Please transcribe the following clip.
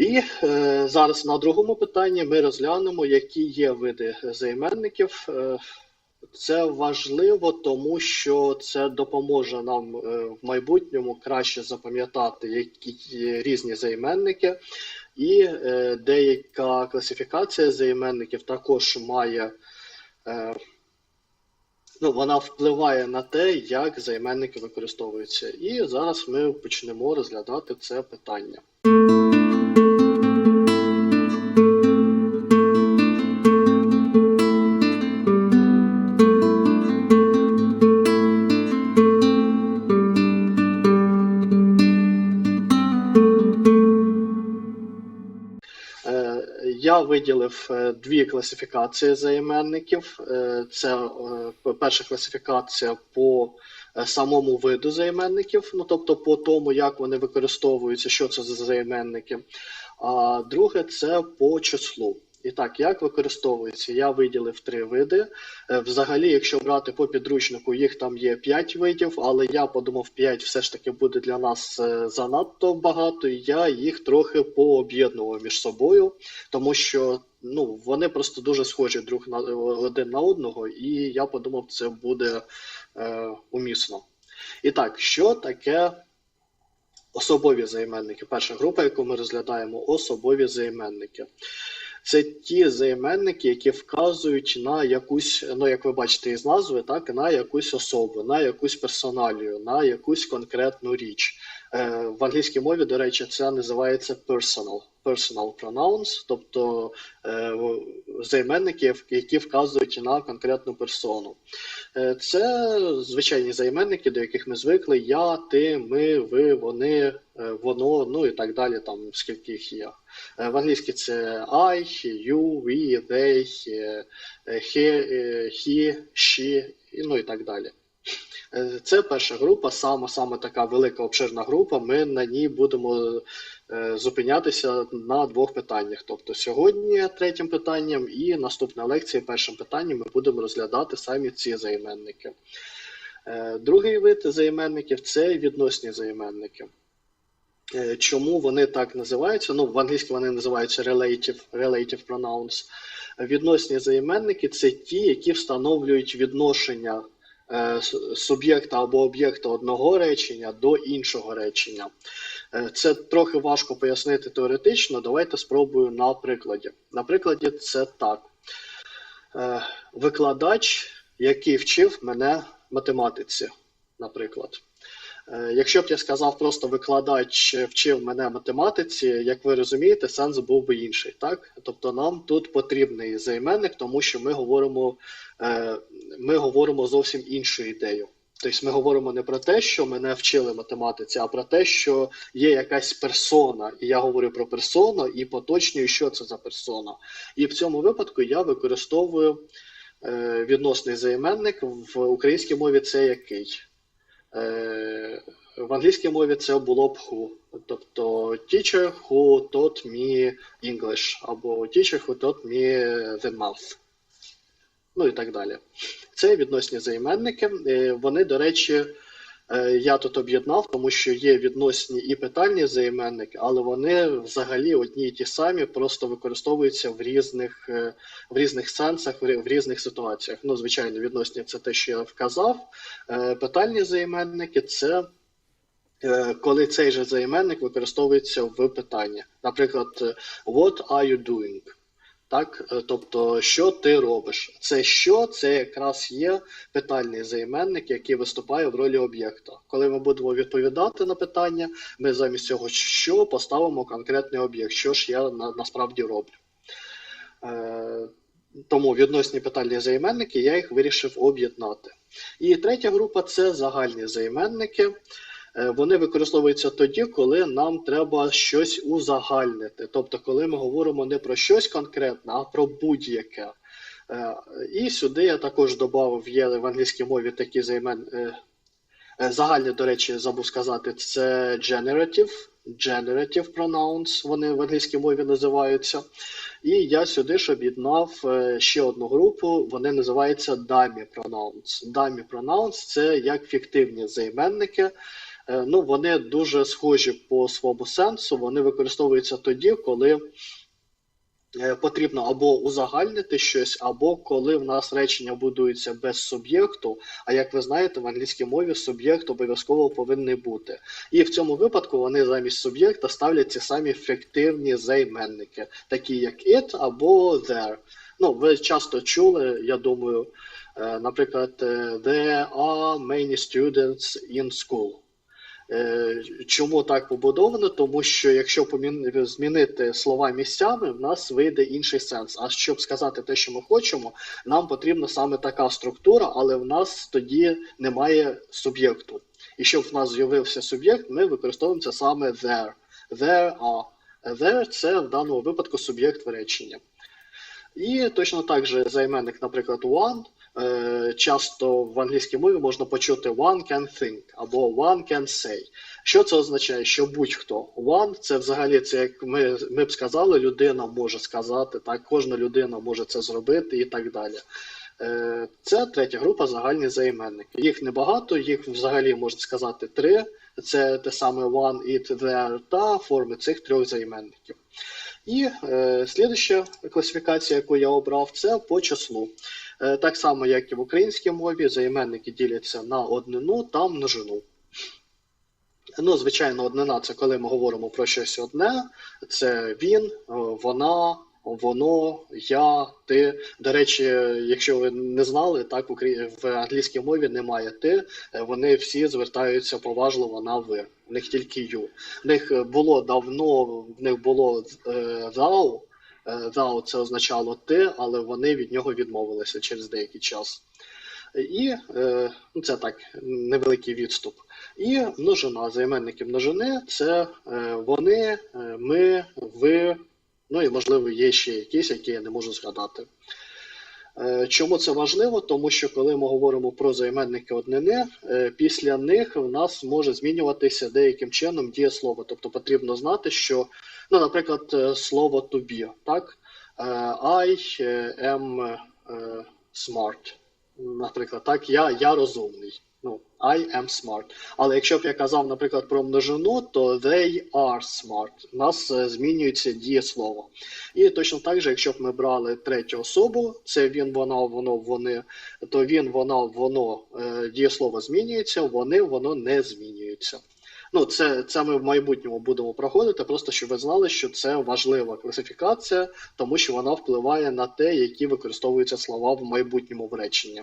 І е, зараз на другому питанні ми розглянемо, які є види займенників. Е, це важливо, тому що це допоможе нам е, в майбутньому краще запам'ятати які різні займенники, і е, деяка класифікація займенників також має. Ну, вона впливає на те, як займенники використовуються. І зараз ми почнемо розглядати це питання. Я виділив е, дві класифікації займенників. Е, Це е, перша класифікація по е, самому виду займенників, ну тобто по тому, як вони використовуються, що це за займенники. А друге це по числу. І так, як використовується? Я виділив три види. Е, Взагалі, якщо брати по підручнику, їх там є 5 видів, але я подумав, 5 все ж таки буде для нас е, занадто багато, і я їх трохи пооб'єднував між собою, тому що ну, вони просто дуже схожі друг на один на одного, і я подумав, це буде е, умісно. І так, що таке особові займенники? Перша група, яку ми розглядаємо, особові займенники. Це ті займенники, які вказують на якусь, ну як ви бачите із назви, так на якусь особу, на якусь персоналію, на якусь конкретну річ. Е, в англійській мові, до речі, це називається personal. Personal pronouns, тобто е, займенники, які вказують на конкретну персону. Е, це звичайні займенники, до яких ми звикли: я, ти, ми, ви, вони, е, воно, ну і так далі, там скільки їх є. Е, В англійській це I, you, we, they, he, he, she, ну і так далі. Це перша група, саме така велика обширна група. Ми на ній будемо зупинятися на двох питаннях. Тобто сьогодні третім питанням і наступна лекція першим питанням ми будемо розглядати самі ці займенники. Е, Другий вид займенників це відносні займенники. Е, Чому вони так називаються? Ну, в англійській вони називаються relative, relative pronouns. Відносні займенники це ті, які встановлюють відношення е, суб'єкта або об'єкта одного речення до іншого речення. Е, Це трохи важко пояснити теоретично. Давайте спробую на прикладі. На прикладі це так. Е, Викладач, який вчив мене математиці, наприклад. Е, Якщо б я сказав просто викладач вчив мене математиці, як ви розумієте, сенс був би інший, так? Тобто нам тут потрібний займенник, тому що ми говоримо, ми говоримо зовсім іншу ідею. Тобто ми говоримо не про те, що мене вчили математиці, а про те, що є якась персона, і я говорю про персону і поточнюю, що це за персона. І в цьому випадку я використовую е, відносний займенник в українській мові це який? Е, в англійській мові це було б who. Тобто teacher who taught me English, або teacher who taught me the math. Ну і так далі. Це відносні займенники. Е, Вони, до речі, е, я тут об'єднав, тому що є відносні і питальні займенники, але вони взагалі одні і ті самі, просто використовуються в різних, е, в різних сенсах, в різних ситуаціях. Ну, звичайно, відносні це те, що я вказав. Питальні займенники це коли цей же займенник використовується в питанні. Наприклад, What are you doing? Так, Е, тобто, що ти робиш? Це що? Це якраз є питальний займенник, який виступає в ролі об'єкта. Коли ми будемо відповідати на питання, ми замість цього що поставимо конкретний об'єкт, що ж я на, насправді роблю. Е, тому відносні питальні займенники я їх вирішив об'єднати. І третя група це загальні займенники. Е, Вони використовуються тоді, коли нам треба щось узагальнити. Тобто, коли ми говоримо не про щось конкретне, а про будь-яке. Е, І сюди я також додав є в англійській мові такі займен. е, е, Загальні, до речі, забув сказати, це generative, generative pronouns, вони в англійській мові називаються. І я сюди ж об'єднав ще одну групу, вони називаються dummy pronouns. Dummy pronouns – це як фіктивні займенники, ну, вони дуже схожі по своєму сенсу. Вони використовуються тоді, коли е, потрібно або узагальнити щось, або коли в нас речення будуються без суб'єкту. А як ви знаєте, в англійській мові суб'єкт обов'язково повинен бути. І в цьому випадку вони замість суб'єкта ставлять ці самі фіктивні займенники, такі як it або there. Ну, ви часто чули, я думаю, е, наприклад, е, there are many students in school. Е, Чому так побудовано? Тому що якщо змінити слова місцями, в нас вийде інший сенс. А щоб сказати те, що ми хочемо, нам потрібна саме така структура, але в нас тоді немає суб'єкту. І щоб в нас з'явився суб'єкт, ми використовуємо це саме there. There are. There – це в даному випадку суб'єкт в речення. І точно так же займенник, наприклад, one. Е, Часто в англійській мові можна почути one can think або one can say. Що це означає? Що будь-хто. One це взагалі це як ми, ми б сказали, людина може сказати, так, кожна людина може це зробити і так далі. Е, Це третя група загальні займенники. Їх небагато, їх взагалі можна сказати три. Це те саме one, it, there та форми цих трьох займенників. І е, слідуща класифікація, яку я обрав, це по числу. Е, так само, як і в українській мові, займенники діляться на однину та множину. Ну, звичайно, однина це коли ми говоримо про щось одне, це він, е, вона, воно, я, ти. До речі, якщо ви не знали, так в англійській мові немає ти, е, вони всі звертаються поважливо на ви. В них тільки you. В них було давно, в них було е, thou, Е, це означало ти, але вони від нього відмовилися через деякий час. І е, ну, це так, невеликий відступ. І множина, займенники множини це е, вони, ми, ви, ну і можливо є ще якісь, які я не можу згадати. Е, Чому це важливо? Тому що коли ми говоримо про займенники однини, е, після них в нас може змінюватися деяким чином дієслово. Тобто потрібно знати, що, ну, наприклад, е, слово to так? I am smart. Наприклад, так, я, я розумний. Ну, I am smart. Але якщо б я казав, наприклад, про множину, то they are smart. У нас е, змінюється дієслово. І точно так же, якщо б ми брали третю особу, це він, вона, воно, вони, то він, вона, воно, е, дієслово змінюється, вони, воно не змінюється. Ну, це, це ми в майбутньому будемо проходити, просто щоб ви знали, що це важлива класифікація, тому що вона впливає на те, які використовуються слова в майбутньому в реченні.